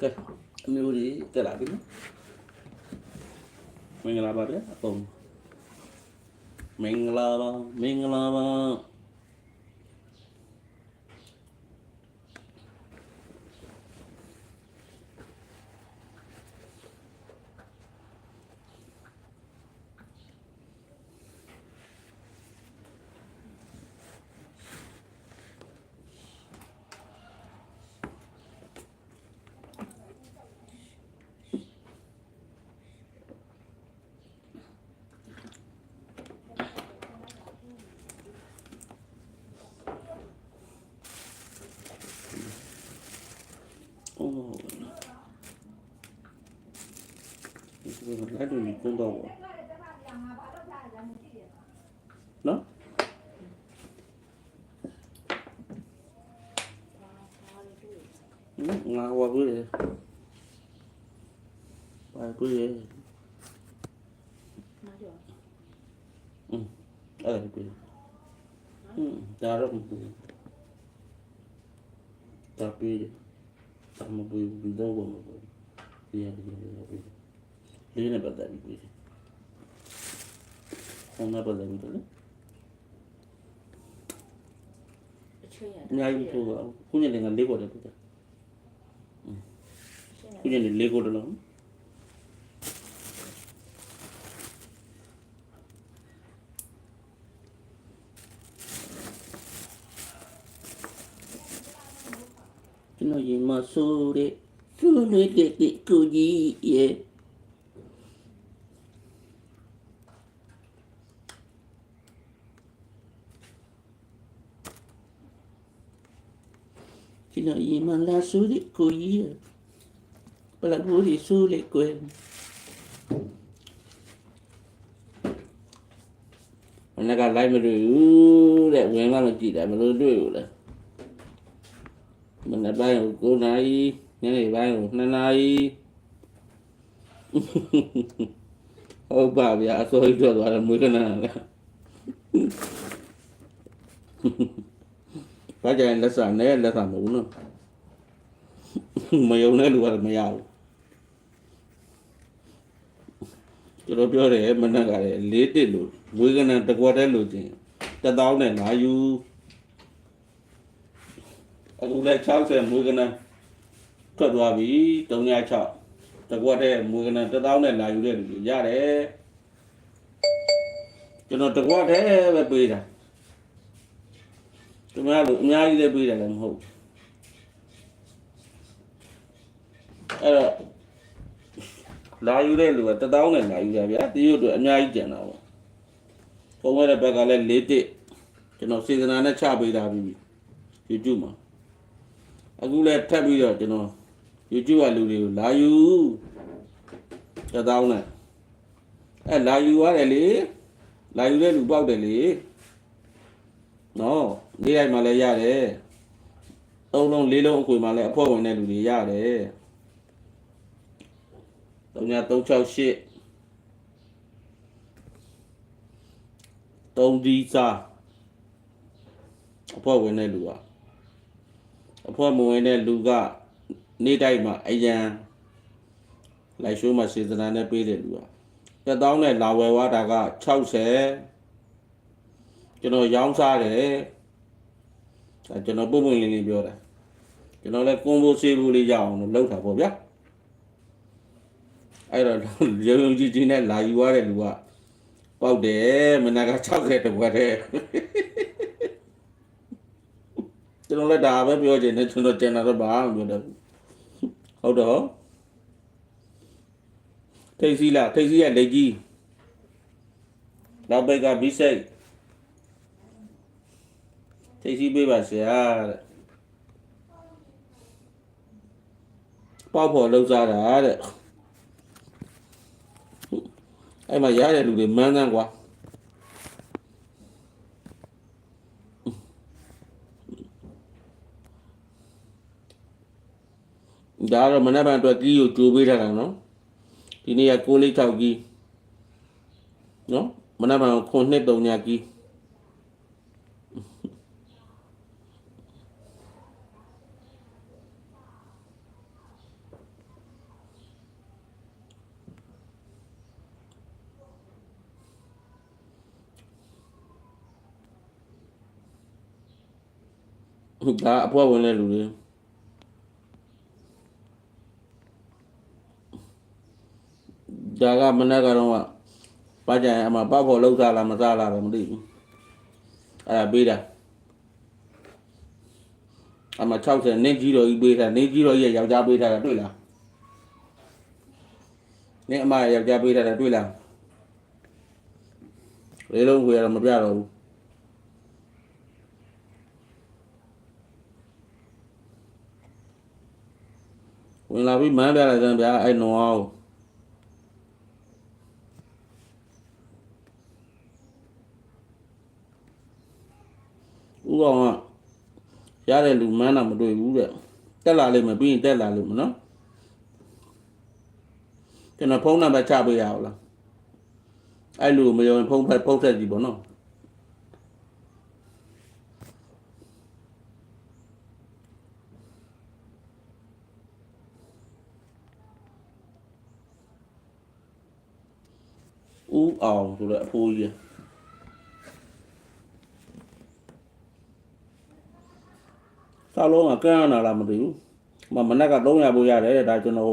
မျိုးတွေတက်လာပြီနော်မင်္ဂလာပါဗျာအကုန်မင်္ဂလာပါမင်္ဂလာပါအိုးဒီ လိုလိုက်လို့ကုန်တော့ဘောနော်ငါဝါဘူးလေပါဘူးလေနားကြောအဲ့ဒါဘူးอืมဒါတော့မဘူးဒါပြီးတယ်အမဘူးဘူးတော့ဘာမဘူးဒီရဒီရဒီရ လေးနဲ့ပတ်သက်ပြီးပြီးဟောနာပတ်သက်ပြီးတော့လေအချင်းရအများကြီးပို့ပါခုညနေကလေးကိုတယ်ပို့တယ်ခုညနေလေးကိုတယ်လို့ကျွန်တော်ရင်မဆိုးတဲ့သူ့လေးတဲ့ကိုကြီးရဲ့ကျွန်တော်ရင်မလာဆိုးတဲ့ကိုကြီးရဲ့ ပလဘူးဒီဆိုးလေကွယ်မနက်ကလိုက်မတွေ့ဘူးတဲ့ဝင်လာလို့ကြည့်တယ်မလို့တွေ့ဘူးလားမနက်ပိုင်းကို9နာရီညနေပိုင်းကို2နာရီဟု ဘာကြရင်လက်စာနဲ့လက်စာမဟုတ်ဘူးနော်မယုံတဲ့လူကတော့မရဘူးကျွန်တော်ပြောတယ်မနက်ကလည်းလေးတစ်လို့မွေးကနာတကွက်တဲ့လူချင်းတသောင်းနဲ့လာယူအခုလည်း60မွေးကနန်းထွက်သွားပြီ306တကွက်တဲ့မွေးကနန်း1000နဲ့လာယူတဲ့လူတွေရတယ်ကျွန်တော်တကွက်တဲ့ပဲပေးတာ သူများလူအများကြီးလည်းပေးတယ်လည်းမဟုတ်အဲ့တော့လာယူတဲ့လူက1000နဲ့လာယူတာဗျာဒီရုပ်တွေအများကြီးကျန်တာပေါ့ပုံရတဲ့ဘက်ကလည်း၄တစ်ကျွန်တော်စေတနာနဲ့ချပေးတာပြီ YouTube မှာအခုလည်းထပ်ပြီးတော့ကျွန်တော် YouTube ကလူတွေကိုလာယူတစ်သောင်းနဲ့အဲလာယူရတယ်လေလာယူတဲ့လူပေါက်တယ်လေနော် နေ့တိုင်းမှလည်းရတယ်သုံးလုံးလေးလုံးအခွေမှလည်းအဖို့ဝင်တဲ့လူတွေရတယ်3368 3ဒီစာအဖို့ဝင်တဲ့လူကအဖွဲ့မဝင်တဲ့လူကနေ့တိုင်းမှာအရန်လိုက်ရှိုးမှာစေတနာနဲ့ပေးတဲ့လူကတက်တောင်းနဲ့လာဝယ်ဝါတာက60ကျွန်တော်ရောင်းစားတယ် အဲကျွန်တော်ပုံပုံလေးလေးပြောတာကျွန်တော်လည်းကွန်ဘိုဆေးဘူးလေးရအောင်လို့လုပ်တာပေါ့ဗျာအဲ့တော့ရုံရုံကြီးကြီးနဲ့လာယူရတဲ့လူကပေါက်တယ်မနက်က60တဝက်တဲ့ကျွန်တော်လည်းဒါပဲပြောချင်တယ်ကျွန်တော်ကျန်တာတော့ဘာမှမပြောတတ်ဘူးဟုတ်တော့ထိတ်စီလားထိတ်စီရလက်ကြီးနောက်ဘက်ကဘိစိတ် ထိတ်စီပေးပါဆရာတဲ့ပေါက်ဖို့လောက်စားတာတဲ့အဲ့မှာရတဲ့လူတွေမန်းတန်းကွာဒါကတော့မနက်ဖြန်အတွက်ကီးကိုကြိုးပေးထားတာနော်ဒီနေ့က6လေး6ကီးနော်မနက်ဖြန်ခွန်နှစ်3ညကီး ဒါအဖွဲဝင်တဲ့လူတွေဒါကမနေ့ကတော့ကပါကြရင်အမပတ်ဖို့လောက်စားလားမစားလားတော့မသိဘူးအဲ့ဒါပေးတာအမ60နင်းကြီးတော်ကြီးပေးတာနင်းကြီးတော်ကြီးရဲ့ယောက်ျားပေးတာတွေ့လားနင်းအမရဲ့ယောက်ျားပေးတာတွေ့လားလေးလုံးခွေရတော့မပြတော့ဘူး ဝင်လာပြီးမန်းပြလိုက်စမ်းဗျာအဲ့နွားကိုဦးအောင်ကရတဲ့လူမန်းတာမတွေ့ဘူးတဲ့တက်လာလိမ့်မယ်ပြီးရင်တက်လာလိမ့်မယ်နော်ကျွန်တော်ဖုန်းနံပါတ်ချပေးရအောင်လားအဲ့လူမယုံရင်ဖုန်းဖက်ဖုန်းဆက်ကြည့်ပေါ့နော် ဦးအောင်ဆိုတဲ့အဖိုးကြီးဆောက်လုံးကကန်းရနာလားမသိဘူးမမနက်က300ပို့ရတယ်တဲ့ဒါကျွန်တော်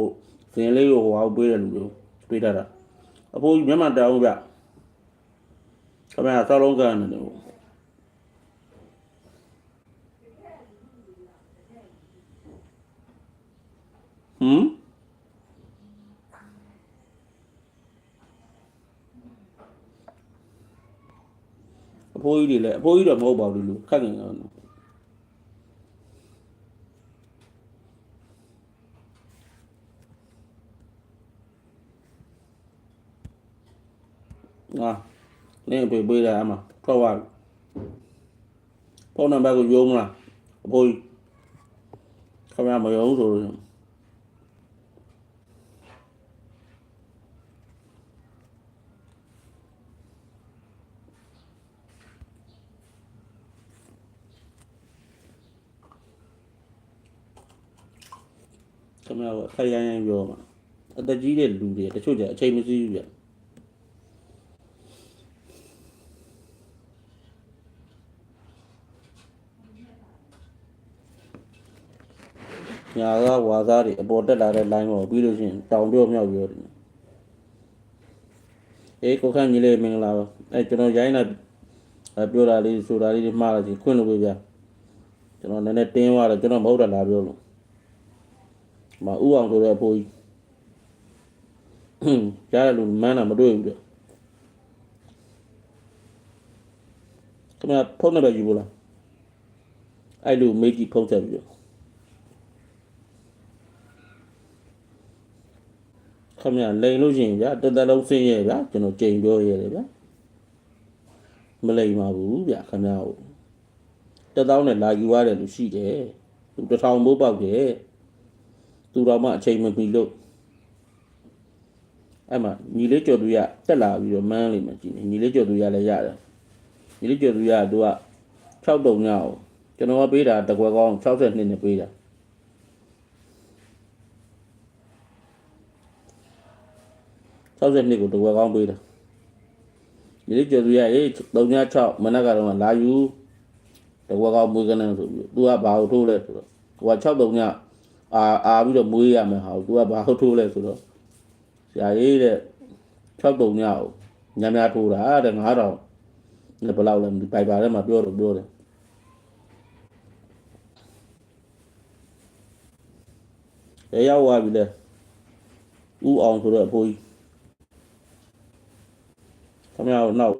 ဇင်လေးကိုဟိုအောင်ပေးတယ်လူတွေပေးတတ်တာအဖိုးကြီးမျက်မှန်တောင်းဗျခမရဆောက်လုံးကန်းနေတယ်ဟိုဟမ် ဖိုးကြီးတွေလည်းအဖိုးကြီးတော့မဟုတ်ပါဘူးလူခက်ငင်တော့ငါနင်းပြေးပေးတယ်အမထွက်သွားပြီဖုန်းနံပါတ်ကိုယုံမလားအဖိုးကြီးခမရမယုံဆိုလို့ ခင်ဗျားတို့ခိုင်ရိုင်းရိုင်းပြောမှာအသက်ကြီးတဲ့လူတွေတချို့ကျအချိန်မစည်းဘူးဗျညာကဝါသားတွေအပေါ်တက်လာတဲ့ line ပေါ်ပြီးလို့ရှိရင်တောင်ပြောမြောက်ပြောတယ်အေးကိုခန့်ကြီးလေးမင်္ဂလာပါအဲကျွန်တော်ရိုင်းလာအဲပြောတာလေးဆိုတာလေးတွေမှားလာချင်းခွင့်လို့ပြဗျကျွန်တော်နည်းနည်းတင်းသွားတယ်ကျွန်တော်မဟုတ်တာလာပြောလို့ မဥအောင်ဆိုတဲ့အဖိုးကြီးကြားရလို့မန်းတာမတွေ့ဘူးတဲ့ခင်ဗျာဖုန်းနံပါတ်ယူဘူးလားအဲ့လိုမေးကြည့်ဖုန်းဆက်ပြီးတော့ခင်ဗျာလိန်လို့ရှိရင်ဗျာတစ်သက်လုံးဆင်းရဲဗျာကျွန်တော်ကြိမ်ပြောရဲတယ်ဗျာမလိန်ပါဘူးဗျာခင်ဗျာဟုတ်တစ်သောင်းနဲ့လာယူရတယ်လို့ရှိတယ်သူတစ်ထောင်မိုးပေါက်တယ် သူတော်မှအချိန်မမီလို့အဲ့မှာညီလေးကျော်သူရတက်လာပြီးတော့မန်းလိမ့်မယ်ကြည့်နေညီလေးကျော်သူရလည်းရတယ်ညီလေးကျော်သူရကသူက6တုံညအောင်ကျွန်တော်ကပေးတာတကွယ်ကောင်း62နဲ့ပေးတာ62ကိုတကွယ်ကောင်းပေးတာညီလေးကျော်သူရအေး36မနက်ကတော့လာယူတကွယ်ကောင်းမွေးကနန်းဆိုပြီးသူကဘာလို့ထိုးလဲဆိုတော့သူက6တုံည အာအာပြီးတော့မွေးရမယ်ဟာကို तू ကဘာဟုတ်ထိုးလဲဆိုတော့ဆရာကြီးတဲ့6တုံညကိုညများထိုးတာတဲ့9000နဲ့ဘယ်လောက်လဲဒီပိုက်ပါထဲမှာပြောတော့ပြောတယ်ရရောက်သွားပြီလေဥအောင်ဆိုတော့အဖိုးကြီးခမရတော့နောက်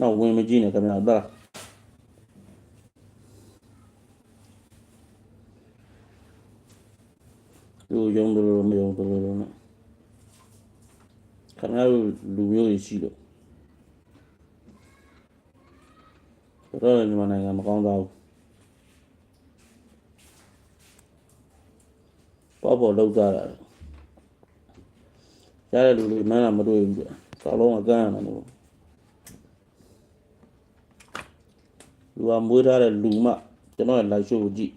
နောက်ဝင်မကြည့်နဲ့ခမရတော့ လူယုံတယ်လို့မယုံတယ်လို့နော်ခင်ဗျားတို့လူမျိုးကြီးရှိလို့တော့လည်းမြန်မာနိုင်ငံမကောင်းသားဘူးပေါ့ပေါ့လောက်သားတာရတဲ့လူတွေမန်းတာမတွေ့ဘူးကြာသာလုံးအကန်းရတယ်လို့လူကမွေးထားတဲ့လူမှကျွန်တော်လိုက်ရှိုးကိုကြည့်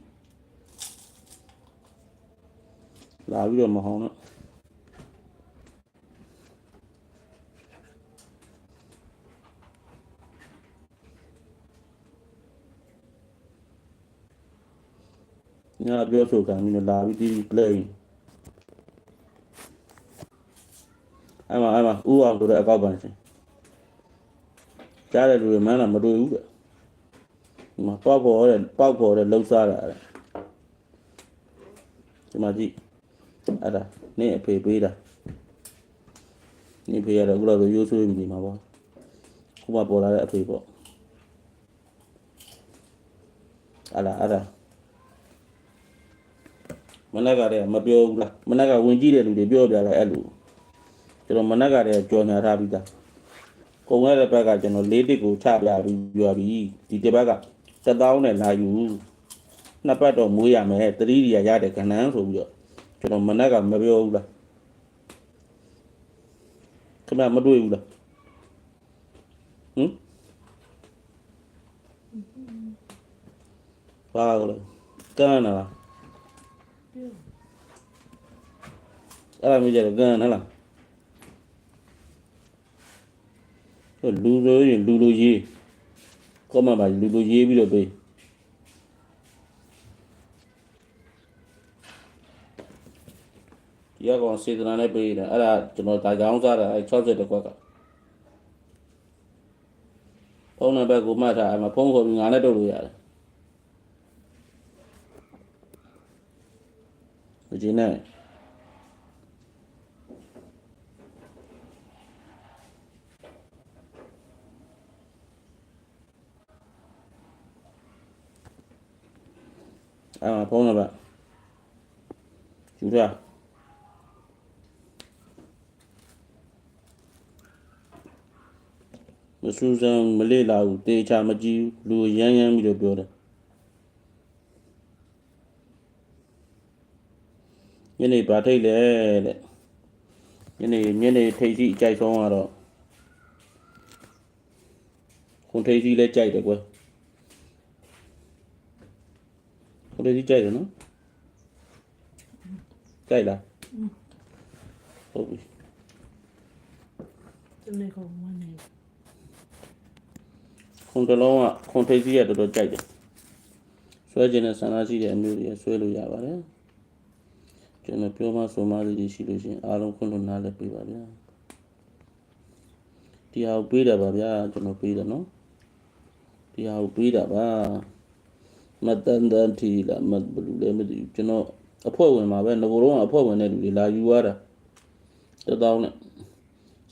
လာပြီးတော့မဟောင်းတော့ညပြောဆိုကံမျိုးလာပြီးတီး play အဲ့မှာအဲ့မှာဥအောင်ဆိုတဲ့အကောက်ပါရှင်ကြားတဲ့လူတွေမှန်းတာမတွေ့ဘူးတဲ့ဒီမှာပေါက်ပေါ်တဲ့ပေါက်ပေါ်တဲ့လှုပ်ရှားတာတဲ့ဒီမှာကြည့် အဲ့ဒါနင့်အဖေပေးတာနင့်ဖေရတော့အခုတော့ရိုးဆွေးပြီးနေမှာပေါ့ခုမှပေါ်လာတဲ့အဖေပေါ့အဲ့ဒါအဲ့ဒါမနက်ကတည်းကမပြောဘူးလားမနက်ကဝင်ကြည့်တဲ့လူတွေပြောပြတယ်အဲ့လိုကျွန်တော်မနက်ကတည်းကကြော်ညာထားပြီးသားကုံရတဲ့ဘက်ကကျွန်တော်လေးတစ်ကိုချပြပြီးပြောပြီးဒီတစ်ဘက်ကတက်တောင်းနဲ့လာယူနှစ်ပတ်တော့မွေးရမယ်တတိရီရရတဲ့ကဏ္ဍဆိုပြီးတော့ ကျွန်တော်မနက်ကမပြောဘူးလားခင်ဗျမတွေ့ဘူးလားဟမ်ဘာလို့ကန်းနာလားအဲ့ဒါမျိုးကြတော့ကန်ဟလားဟိုလူလိုရင်လူလိုရေးကောမပါလူလိုရေးပြီးတော့ပေး ဒီကောင်စေတနာနဲ့ပေးတယ်အဲ့ဒါကျွန်တော်ဒါကြောင်းစားတာအဲ့60တကွက်ကဖုန်းနံပါတ်ကိုမှတ်ထားအဲ့မှာဖုန်းခေါ်ပြီးငါနဲ့တုတ်လို့ရတယ်ဒီနေ့အဲ့မှာဖုန်းနံပါတ်ယူထား စူးစမ်းမလေးလာဘူးတေချာမကြည့်ဘူးလူရမ်းရမ်းပြီးတော့ပြောတယ်ညနေပါထိတ်လေတဲ့ညနေညနေထိတ်စီအကြိုက်ဆုံးကတော့ခွန်ထိတ်စီလည်းကြိုက်တယ်ကွယ်ကိုလေးကြီးကြိုက်တယ်နော်ကြိုက်လားဟုတ်ပြီသူနေကောင်မနေ ခွန်တစ်လုံးကခွန်ထိပ်ကြီးရတော်တော်ကြိုက်တယ်ဆွဲခြင်းနဲ့ဆန္ဒရှိတဲ့အမျိုးတွေဆွဲလို့ရပါတယ်ကျွန်တော်ပြောမှဆိုမှလေးတွေရှိလို့ရှရင်အားလုံးခွင့်လို့နားလည်းပေးပါဗျာဒီဟာကိုပေးတာပါဗျာကျွန်တော်ပေးတယ်နော်ဒီဟာကိုပေးတာပါမတန်တန်ထီလာမဘလူလည်းမသိဘူးကျွန်တော်အဖွဲ့ဝင်ပါပဲငကိုယ်တော့အဖွဲ့ဝင်တဲ့လူတွေလာယူရတာတသောင်းနဲ့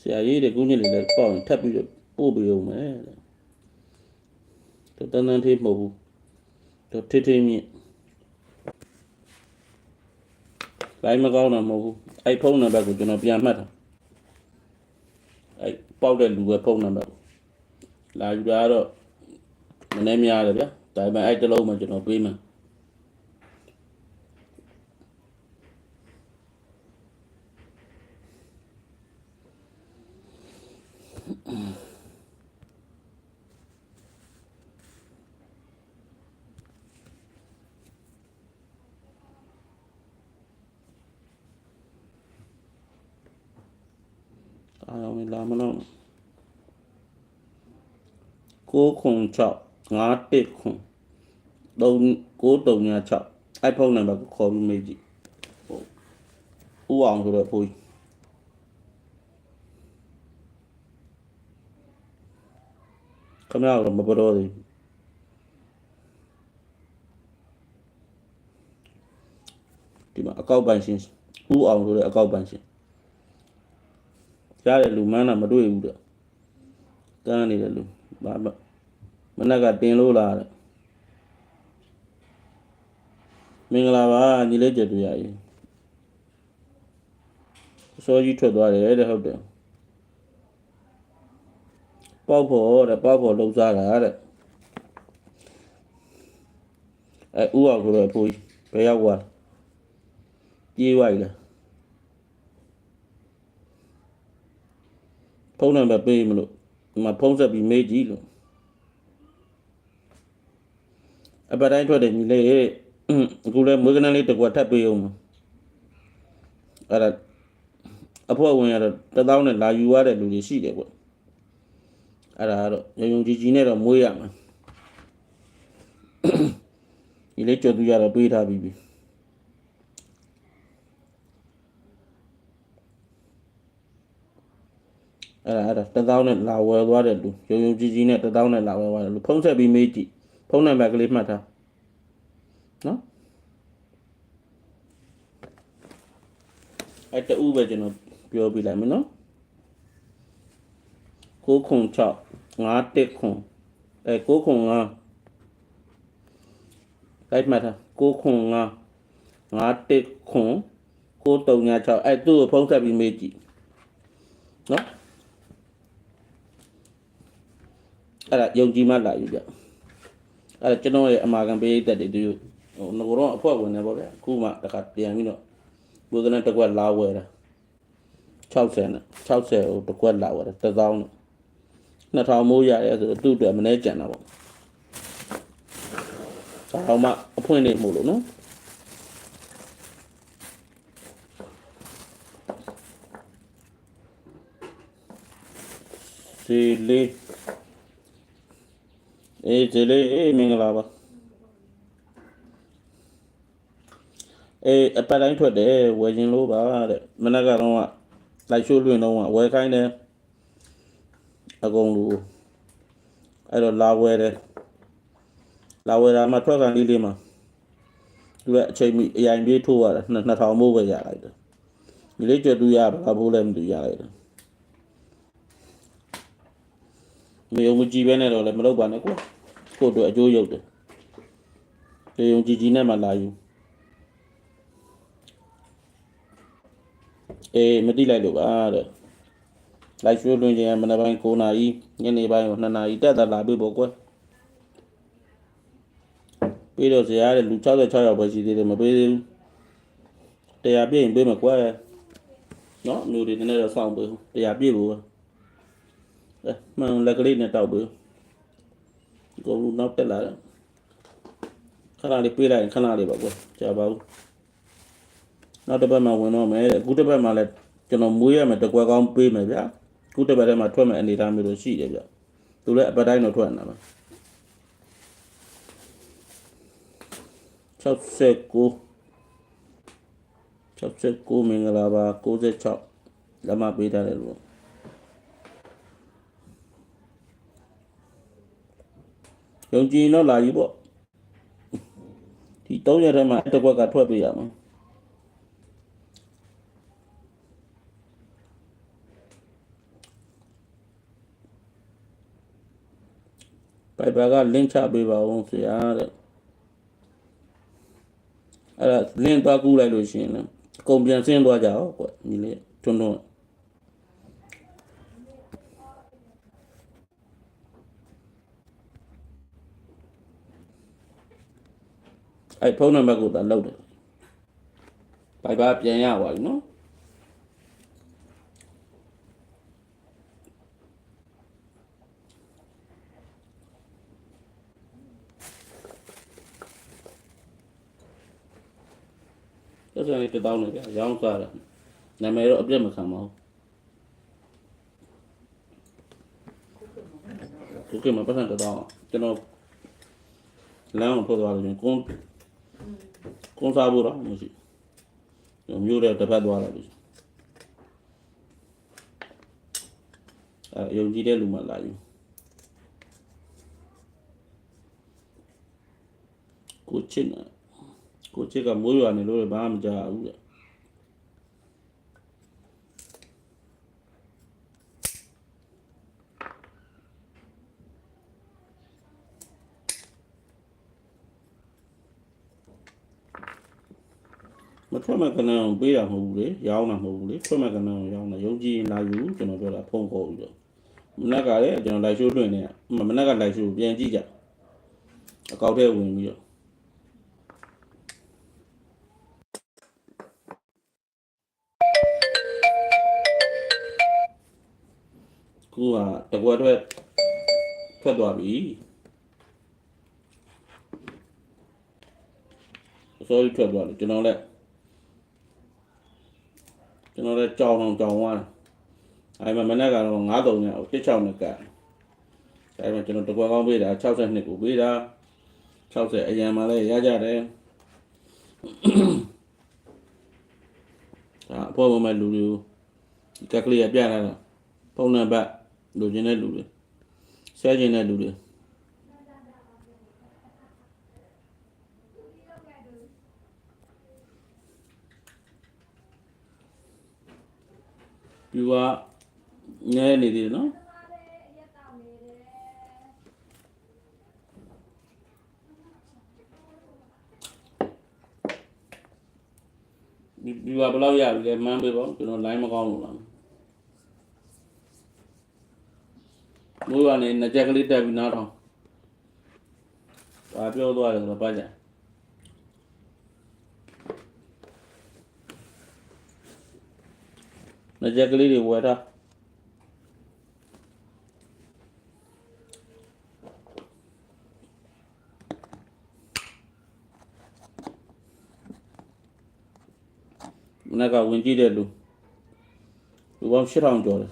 ဆရာကြီးတဲ့ကုညစ်လေးလည်းပေါ့ရင်ထပ်ပြီးတော့ပို့ပေးအောင်မယ်တဲ့ တော်တန်တန်ထီမဟုတ်ဘူးတော်ထိထိမြင့်လိုက်မကောင်းတာမဟုတ်ဘူးအဲ့ဖုန်းနံပါတ်ကိုကျွန်တော်ပြန်မှတ်တာအဲ့ပေါက်တဲ့လူပဲဖုန်းနံပါတ်ကိုလာယူတာကတော့မနေ့များတယ်ဗျာဒါပေမဲ့အဲ့တစ်လုံးမှကျွန်တော်ပေးမ ယ်အားလုံးလာမလို့ကိုခွန်6 5တစ်ခွန်3 9 3 6အဲ့ဖုန်းနံပါတ်ကိုခေါ်ပြီးမေးကြည့်ဟုတ်ဦးအောင်ဆိုတော့ဖိုးကြီးခမရတော့မပတော်သေးဒီမှာအကောက်ပိုင်ရှင်ဦးအောင်ဆိုတဲ့အကောက်ပိုင်ရှင် ကြားတဲ့လူမှန်းတာမတွေ့ဘူးတဲ့ကန်းနေတဲ့လူဘာမမနက်ကတင်လို့လာတဲ့မင်္ဂလာပါညီလေးကျတူရည်အစောကြီးထွက်သွားတယ်တဲ့ဟုတ်တယ်ပေါက်ဖို့တဲ့ပေါက်ဖို့လှုပ်ရှားတာတဲ့အဲဥအောင်ဆိုတော့အဖိုးကြီးဘယ်ရောက်သွားလဲပြေးသွားပြီလား ဖုန်းနံပါတ်ပေးမလို့ဒီမှာဖုန်းဆက်ပြီးမေးကြည့်လို့အပတ်တိုင်းထွက်တယ်ညီလေးအင်းအခုလဲမွေးကနန်းလေးတစ်ကွက်ထပ်ပေးအောင်မအဲ့ဒါအဖို့ဝင်ရတော့တစ်သောင်းနဲ့လာယူရတဲ့လူတွေရှိတယ်ပေါ့အဲ့ဒါကတော့ရုံရုံကြီးကြီးနဲ့တော့မွေးရမှာညီလေးကြွသူရတော့ပေးထားပြီးပြီ အဲ့ဒါအဲ့ဒါတစ်သောင်းနဲ့လာဝယ်သွားတဲ့လူရုံရုံကြီးကြီးနဲ့တစ်သောင်းနဲ့လာဝယ်သွားတယ်လူဖုံးဆက်ပြီးမေးကြည့်ဖုန်းနံပါတ်ကလေးမှတ်ထားနော်အဲ့တူပဲကျွန်တော်ပြောပြလိုက်မယ်နော်9ခု6 5တက်ခုအဲ9ခု5လိုက်မှတ်ထား9ခု5 5တက်ခု936အဲ့သူ့ကိုဖုံးဆက်ပြီးမေးကြည့်နော် အဲ့ဒါယုံကြည်မှလာယူကြအဲ့ဒါကျွန်တော်ရဲ့အမာခံပေးသက်တွေသူဟိုငကိုတော့အဖွဲ့ဝင်နေပေါ့ဗျာအခုမှတခါပြန်ပြီးတော့ဘုဒ္ဓနဲ့တစ်ကွက်လာဝယ်တာ60နဲ့60ကိုတစ်ကွက်လာဝယ်တာ1000နဲ့2000မိုးရတယ်ဆိုတော့သူ့အတွက်မနေကြံတာပေါ့ဒါတော့မှအဖွင့်နေမို့လို့နော်စီလေး အေးစီလေးအေးမင်္ဂလာပါအေးအပတ်တိုင်းထွက်တယ်ဝယ်ခြင်းလို့ပါတဲ့မနက်ကတော့ကလိုက်ရှိုးလွင်တော့ကဝယ်ခိုင်းတယ်အကုန်လူအဲ့တော့လာဝယ်တယ်လာဝယ်တာမှထွက်ကန်လေးလေးမှာသူကအချိန်မီအရင်ပြေးထိုးရတာ2000မိုးပဲရလိုက်တယ်ဒီလေးကျွတ်တူရဘာဘိုးလဲမတူရလိုက်တယ်မယုံမကြည်ပဲနဲ့တော့လည်းမလုပ်ပါနဲ့ကွာ ကိုယ့်အတွက်အကျိုးရုပ်တယ်လေယုံကြည်ကြည်နဲ့မှလာယူအေးမတိလိုက်လို့ပါတဲ့လိုက်ရွှေလွင်ခြင်းကမနေ့ပိုင်း9နာရီညနေပိုင်း2နာရီတက်တာလာပြီပေါ့ကွာပြီးတော့ဇရာတဲ့လူ66ယောက်ပဲရှိသေးတယ်မပေးသေးဘူးတရားပြည့်ရင်ပေးမယ်ကွာနော်အမျိုးတွေနည်းနည်းတော့စောင့်ပေးတရားပြည့်လို့ပဲအဲမှန်လက်ကလေးနဲ့တောက်ပြီး ကိုလူနောက်တက်လာတယ်ခဏလေးပေးလိုက်ရင်ခဏလေးပါကွာကြာပါဘူးနောက်တစ်ပတ်မှဝင်တော့မယ်တဲ့အခုတစ်ပတ်မှလည်းကျွန်တော်မွေးရမယ်တကွက်ကောင်းပေးမယ်ဗျာအခုတစ်ပတ်ထဲမှာထွက်မယ်အနေအထားမျိုးလို့ရှိတယ်ဗျသူလည်းအပတ်တိုင်းတော့ထွက်နေတာပါ69 69မင်္ဂလာပါ96လက်မပေးထားတယ်လို့ ယုံကြည်တော့လာယူပေါ့ဒီ၃ရက်ထဲမှာတစ်ခွက်ကထွက်ပေးရမှာပိုက်ပါကလင်းချပေးပါဦးဆရာတဲ့အဲ့ဒါလင်းသွားကူးလိုက်လို့ရှိရင်လည်းအကုန်ပြန်ဆင်းသွားကြအောင်ကွညီလေးထွန်းထွန်း အဲ့ဖုန်းနံပါတ်ကိုသာလောက်တယ်ဘိုင်ဘာပြန်ရပါပြီနော်အဲ့ဒါလေးတစ်တောင်းနေကြရောင်းစားတယ်နာမည်တော့အပြတ်မခံပါဘူးခုကမှပတ်စံတစ်တောင်းကျွန်တော်လမ်းကိုထွက်သွားလို့ကွန်း ကုန်းစားဖို့တော့မရှိဘူးမျိုးတဲ့တစ်ဖက်သွားတာလို့အဲယုံကြည်တဲ့လူမှလာယူကိုချစ်နာကိုချစ်ကမိုးရွာနေလို့ဘာမှမကြားဘူးတဲ့ ထွက်မဲ့ကနန်းပေးတာမဟုတ်ဘူးလေရောင်းတာမဟုတ်ဘူးလေထွက်မဲ့ကနန်းရောင်းတာယုံကြည်ရင်လာယူကျွန်တော်ပြောတာဖုန်းခေါ်ပြီးတော့မနက်ကလည်းကျွန်တော်လိုက်ရှိုးလွှင့်နေမနက်ကလိုက်ရှိုးပြန်ကြည့်ကြအကောက်ထဲဝင်ပြီးတော့ခုကတကွက်ထွက်ထွက်သွားပြီအစိုးရထွက်သွားတယ်ကျွန်တော်လည်းကျွန်တော် လည်းကြောင်အောင်ကြောင်သွားတာအဲဒီမှာမနေ့ကတော့93နဲ့16နဲ့ကတ်အဲဒီမှာကျွန်တော်တကွက်ကောင်းပေးတာ62ကိုပေးတာ60အရန်မှာလည်းရကြတယ်ဒါအပေါ်ပေါ်မှာလူလူကက်ကလေးပြပြလာတာဖုန်းနံပါတ်လိုချင်တဲ့လူတွေဆဲချင်တဲ့လူတွေ ဒီကငဲနေသေးတယ်နော်ဒီဒီကဘယ်လောက်ရပြီလဲမှန်းပေးပါဦးကျွန်တော် line မကောင်းလို့လားမိုးကနေနှစ်ချက်ကလေးတက်ပြီးနားထောင်ဘာပြောသွားတယ်ဆိုတော့ပါကြ နှစ်ချက်ကလေးတွေဝယ်ထားမနေ့ကဝင်ကြည့်တဲ့လူလူပေါင်း8000ကျော်တယ်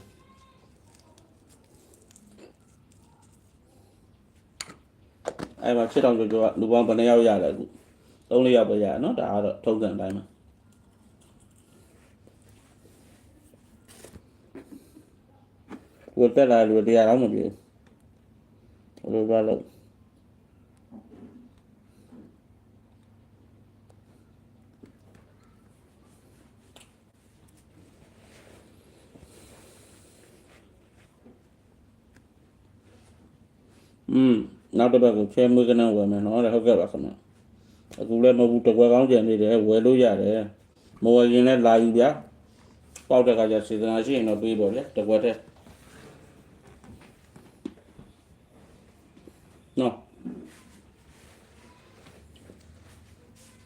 အဲ့မှာ7000ကျော်ကျော်ကလူပေါင်းဘယ်နှယောက်ရလဲအခု3 4ယောက်ပဲရတယ်နော်ဒါကတော့ထုံးစံအတိုင်းပါ ကိုတက်လာလူတရားတော့မပြေဘူးဘယ်လိုပါလို့อืมနောက်တစ်ပတ်ကိုချဲမွေးကနန်းဝယ်မယ်နော်တဲ့ဟုတ်ကဲ့ပါခင်ဗျအခုလည်းမဟုတ်ဘူးတကွက်ကောင်းကြံနေတယ်ဝယ်လို့ရတယ်မဝယ်ရင်လည်းလာယူဗျာပေါက်တဲ့ခါကျစေတနာရှိရင်တော့ပေးပေါ့ဗျာတကွက်တဲ့ နော်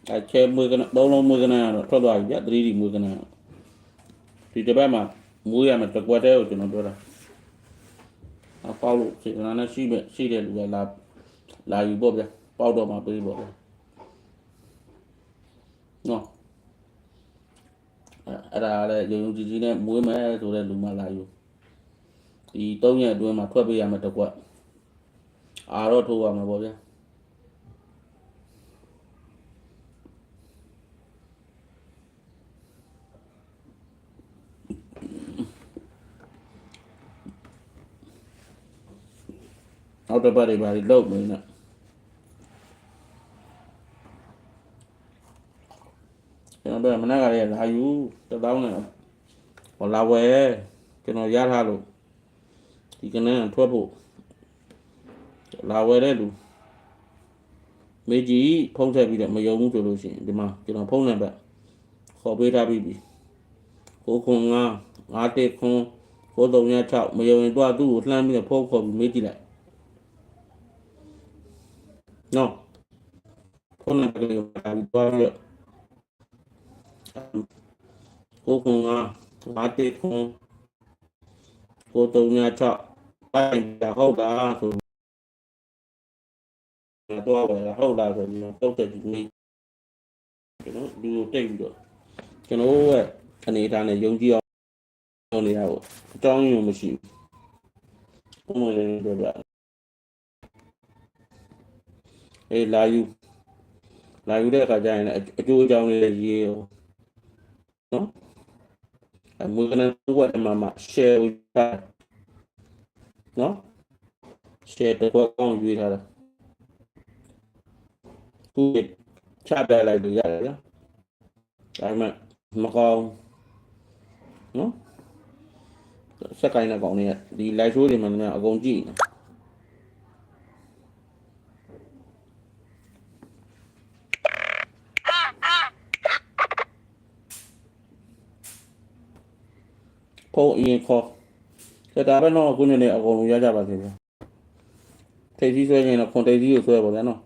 အဲချဲမွေးကနန်းသုံးလုံးမွေးကနန်းကတော့ထွက်သွားပြီဗျာ 3D မွေးကနန်းဒီတစ်ပတ်မှာမွေးရမယ်တကွက်တဲ့ကိုကျွန်တော်ပြောတာအပေါက်လို့စေတနာနဲ့ရှိမဲ့ရှိတဲ့လူကလာလာယူပေါ့ဗျာပေါက်တော့မှပေးပေါ့ဗျာနော်အဲ့အဲ့ဒါလည်းယုံယုံကြည်ကြည်နဲ့မွေးမယ်ဆိုတဲ့လူမှလာယူဒီ၃ရက်အတွင်းမှာထွက်ပေးရမယ်တစ်ကွက် အာတော့ထိုးရမှာပေါ့ဗျာနောက်တစ်ပတ်တွေပါလိလောက်နေနဲ့ကျွန်တော်တို့ကမနက်ကလေးလာယူတစ်တောင်းနဲ့ဟောလာဝယ်ကျွန်တော်ရထားလို့ဒီကနေ့ထွက်ဖို့ လာဝယ်တဲ့လူမေကြီးဖုံးထည့်ပြီးတော့မယုံဘူးဆိုလို့ရှိရင်ဒီမှာကျွန်တော်ဖုံးနံပါတ်ခေါ်ပေးထားပြီးပြီကိုခွန်ငါငါတေခွန်ကိုတုံရ6မယုံရင်တော့သူ့ကိုလှမ်းပြီးတော့ဖုံးခေါ်ပြီးမေးကြည့်လိုက်နော်ဖုန်းနံပါတ်ကိုပါပြီးတော့ရကိုခွန်ငါငါတေခွန်ကိုတုံရ6ပိုင်ရဟုတ်တာဆို တော့ပဲဟုတ်လားဆိုပြီးတော့တုတ်တဲ့ဒီနေ့ကျွန်တော်ဒီကိုတိတ်ပြီးတော့ကျွန်တော်ရဲ့အနေအထားနဲ့ယုံကြည်အောင်နေရဖို့အကြောင်းရင်းမရှိဘူးဘုံလေးပြောပြအေးလာယူလာယူတဲ့အခါကျရင်လည်းအကျိုးအကြောင်းလေးရေးရောနော်အမွေးကနေဝတ်မှာမှာ share ဝထားနော် share တော့ကောင်းရွေးထားတာ သူချပြလိုက်လို့ရတယ်ဗျာဒါပေမဲ့မကောင်းနော်စက်ကိုင်းတဲ့ကောင်တွေကဒီ live show တွေမှာလည်းအကုန်ကြည့်နေကိုအရင်ခေါ်စတာပဲတော့ခုနေနေအကုန်လုံးရကြပါစေဗျာထိပ်ကြီးဆွဲရင်တော့ခွန်ထိပ်ကြီးကိုဆွဲပါဗျာနော်